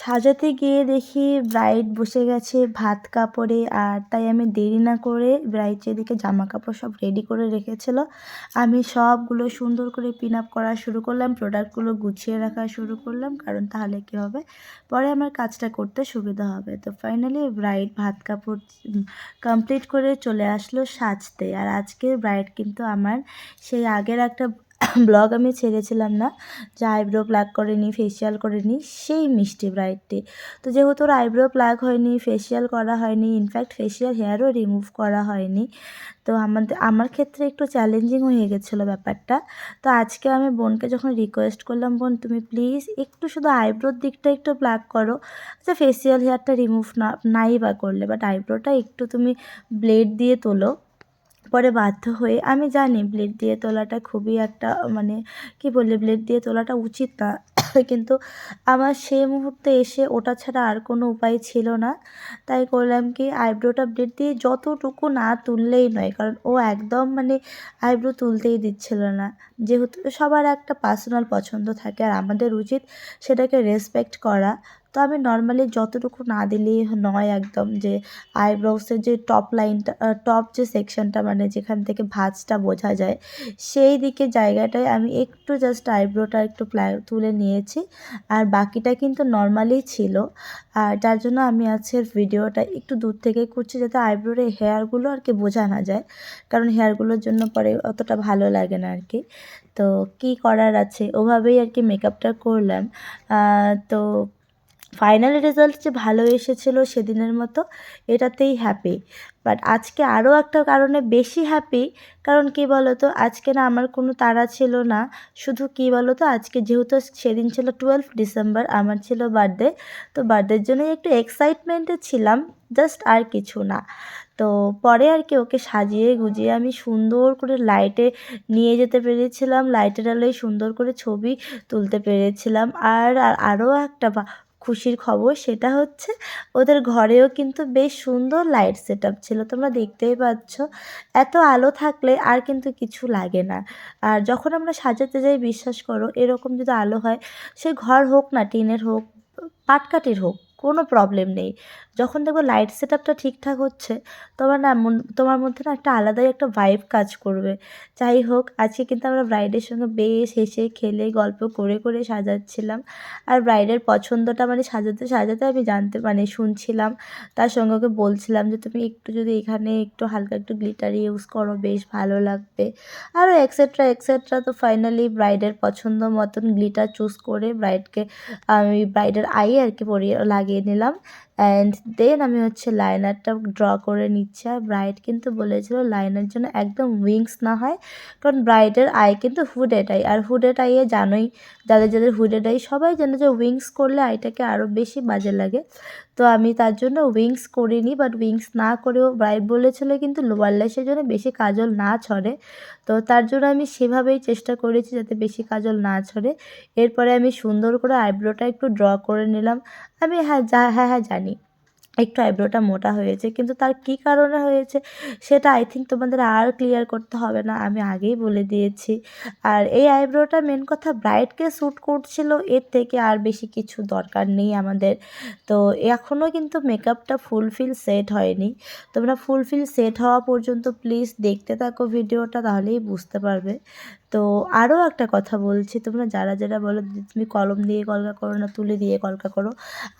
সাজাতে গিয়ে দেখি ব্রাইড বসে গেছে ভাত কাপড়ে, আর তাই আমি দেরি না করে ব্রাইড যেদিকে জামা কাপড় সব রেডি করে রেখেছিল, আমি সবগুলো সুন্দর করে পিন আপ করা শুরু করলাম প্রোডাক্টগুলো গুছিয়ে রাখা শুরু করলাম, কারণ তাহলে কী হবে? পরে আমার কাজটা করতে সুবিধা হবে। তো ফাইনালি ব্রাইড ভাত কাপড় কমপ্লিট করে চলে আসলো সাজতে। আর আজকে ব্রাইড কিন্তু আমার সেই আগের একটা ব্লগ আমি ছেড়েছিলাম না, যে আইব্রো প্লাগ করেনি ফেসিয়াল করেনি, সেই মিষ্টি ব্রাইডটি তো যেহেতু ওর আইব্রো প্লাগ হয়নি ফেসিয়াল করা হয়নি ইনফ্যাক্ট ফেসিয়াল হেয়ারও রিমুভ করা হয়নি, তো আমাদের, আমার ক্ষেত্রে একটু চ্যালেঞ্জিং হয়ে গেছিল ব্যাপারটা। তো আজকে আমি বোনকে যখন রিকোয়েস্ট করলাম, বোন, তুমি প্লিজ একটু শুধু আইব্রোর দিকটা একটু প্লাগ করো আচ্ছা ফেসিয়াল হেয়ারটা রিমুভ না, নাই বা করলে বাট আইব্রোটা একটু তুমি ব্লেড দিয়ে তোলো। পরে বাধ্য হয়ে, আমি জানি ব্লেড দিয়ে তোলাটা খুবই একটা মানে কি বলি ব্লেড দিয়ে তোলাটা উচিত না। কিন্তু আমার সে মুহূর্তে এসে ওটা ছাড়া আর কোনো উপায় ছিল না। তাই করলাম কি আইব্রোটা ব্লেড দিয়ে যতটুকু না তুললেই নয়, কারণ ও একদম মানে আইব্রো তুলতেই দিচ্ছিল না। যেহেতু সবার একটা পার্সোনাল পছন্দ থাকে আর আমাদের উচিত সেটাকে রেসপেক্ট করা। তো আমি নর্মালি যতটুকু না দিলেই নয় একদম যে আইব্রোসের যে টপ লাইনটা টপ যে সেকশনটা মানে যেখান থেকে ভাঁজটা বোঝা যায়, সেই দিকে জায়গাটায় আমি একটু জাস্ট আইব্রোটা একটু তুলে নিয়েছি। আর বাকিটা কিন্তু নর্মালি ছিল। আর যার জন্য আমি আজকের ভিডিওটা একটু দূর থেকে করছি যাতে আইব্রোর হেয়ারগুলো আর কি বোঝা না যায়। কারণ হেয়ারগুলোর জন্য পরে অতটা ভালো লাগে না আর কি। তো কী করার আছে? ওভাবেই আর কি মেকআপটা করলাম। তো ফাইনাল রেজাল্ট যে ভালো এসেছিল সেদিনের মতো এটাতেই হ্যাপি বাট আজকে আরও একটা কারণে বেশি হ্যাপি কারণ কী বলো তো আজকে না আমার কোনো তাড়া ছিল না। শুধু কী বলো তো আজকে যেহেতু সেদিন ছিল টুয়েলভ ডিসেম্বর আমার ছিল বার্থডে তো বার্থডের জন্য একটু এক্সাইটমেন্টে ছিলাম জাস্ট আর কিছু না। তো পরে আর কি ওকে সাজিয়ে গুজিয়ে আমি সুন্দর করে লাইটে নিয়ে যেতে পেরেছিলাম লাইটের আলোয় সুন্দর করে ছবি তুলতে পেরেছিলাম। আর আরও একটা খুশির খবর সেটা হচ্ছে ওদের ঘরেও কিন্তু বেশ সুন্দর লাইট সেট আপ ছিল। তোমরা দেখতেই পাচ্ছ। এত আলো থাকলে আর কিন্তু কিছু লাগে না। আর যখন আমরা সাজাতে যাই, বিশ্বাস করো, এরকম যদি আলো হয়, সে ঘর হোক না, টিনের হোক পাটকাটির হোক, কোনো প্রবলেম নেই। যখন দেখব লাইট সেট আপটা ঠিকঠাক হচ্ছে, তোমার না তোমার মধ্যে না একটা আলাদাই একটা ভাইব কাজ করবে। যাই হোক আজকে কিন্তু আমরা ব্রাইডের সঙ্গে বেশ হেসে খেলে গল্প করে করে সাজাচ্ছিলাম। আর ব্রাইডের পছন্দটা মানে সাজাতে সাজাতে আমি জানতে মানে শুনছিলাম। তার সঙ্গে ওকে বলছিলাম যে, তুমি একটু যদি এখানে একটু হালকা একটু গ্লিটার ইউজ করো, বেশ ভালো লাগবে। আরও এক্সেট্রা এক্সেট্রা তো ফাইনালি ব্রাইডের পছন্দ মতন গ্লিটার চুজ করে ব্রাইডকে আমি ব্রাইডের আই আর কি পরিয়ে লাগিয়ে নিলাম। অ্যান্ড দেন আমি হচ্ছে লাইনারটা ড্র করে নিচ্ছি। আর ব্রাইড কিন্তু বলেছিল লাইনার জন্য একদম উইংস না হয়, কারণ ব্রাইডের আই কিন্তু হুডেড আই আর হুডেড আইয়ে জানোই, যাদের যাদের হুডেড আই সবাই জানে যে উইংস করলে আইটাকে আরও বেশি বাজে লাগে। তো আমি তার জন্য উইংস করিনি বাট উইংস না করেও ব্রাইড বলেছিল কিন্তু লোয়ার ল্যাশের জন্য বেশি কাজল না ছড়ে। তো তার জন্য আমি সেভাবেই চেষ্টা করেছি যাতে বেশি কাজল না ছড়ে। এরপরে আমি সুন্দর করে আইব্রোটা একটু ড্র করে নিলাম। আমি হ্যাঁ যা হ্যাঁ হ্যাঁ জানি। একটু আইব্রোটা মোটা হয়েছে, কিন্তু তার কী কারণে হয়েছে সেটা আই থিঙ্ক তোমাদের আর ক্লিয়ার করতে হবে না, আমি আগেই বলে দিয়েছি। আর এই আইব্রোটা মেন কথা ব্রাইটকে শ্যুট করছিল, এর থেকে আর বেশি কিছু দরকার নেই আমাদের। তো এখনও কিন্তু মেকআপটা ফুলফিল সেট হয়নি। তোমরা ফুলফিল সেট হওয়া পর্যন্ত প্লিজ দেখতে থাকো ভিডিওটা তাহলেই বুঝতে পারবে। তো আরও একটা কথা বলছি, তোমরা যারা যারা বলো তুমি কলম দিয়ে কলকা করো না তুলি দিয়ে কলকা করো,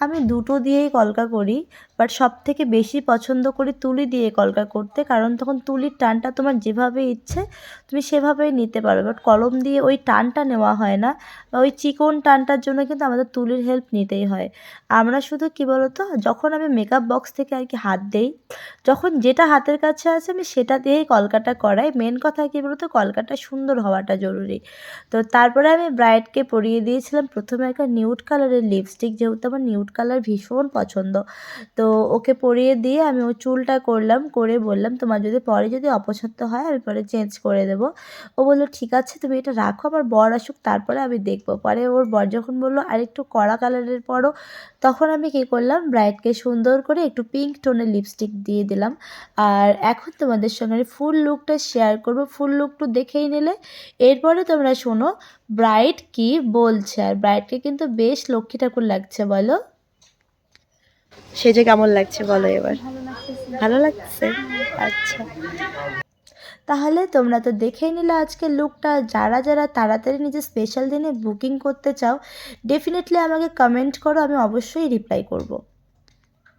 আমি দুটো দিয়েই কলকা করি বাট সব থেকে বেশি পছন্দ করি তুলি দিয়ে কলকা করতে, কারণ তখন তুলির টানটা তোমার যেভাবে ইচ্ছে তুমি সেভাবেই নিতে পারো বাট কলম দিয়ে ওই টানটা নেওয়া হয় না, ওই চিকন টানটার জন্য কিন্তু আমাদের তুলির হেল্প নিতেই হয়। আমরা শুধু কী বলতো, যখন আমি মেকআপ বক্স থেকে আর কি হাত দেই, যখন যেটা হাতের কাছে আছে আমি সেটা দিয়েই কলকাটা করাই মেন কথা কী বলতো, কলকাটা সুন্দর হওয়াটা জরুরি। তো তারপরে আমি ব্রাইডকে পরিয়ে দিয়েছিলাম। প্রথমে একটা নিউড কালারের লিপস্টিক, যেহেতু আমার নিউড কালার ভীষণ পছন্দ। তো ওকে পরিয়ে দিয়ে আমি ও চুলটা করলাম, করে বললাম, তোমার যদি পরে যদি অপছন্দ হয়, আমি পরে চেঞ্জ করে দেবো। ও বলল, ঠিক আছে, তুমি এটা রাখো, আমার বর আসুক, তারপরে আমি দেখব। পরে ওর বর যখন বলল, আর একটু কড়া কালারের পরও তখন আমি কী করলাম ব্রাইডকে সুন্দর করে একটু পিঙ্ক টোনের লিপস্টিক দিয়ে দিলাম। আর এখন তোমাদের সঙ্গে ফুল লুকটা শেয়ার করব। ফুল লুকটু দেখেই নিলে এরপরে তোমরা শোনো ব্রাইড কি বলছে? আর ব্রাইডকে কিন্তু বেশ লক্ষ্মী ঠাকুর লাগছে বলো। সেজে কেমন লাগছে বলো এবার। ভালো লাগছে? আচ্ছা। তাহলে তোমরা তো দেখেই নিলে আজকের লুকটা যারা যারা তাড়াতাড়ি নিজের স্পেশাল দিনে বুকিং করতে চাও ডেফিনেটলি আমাকে কমেন্ট করো আমি অবশ্যই রিপ্লাই করব।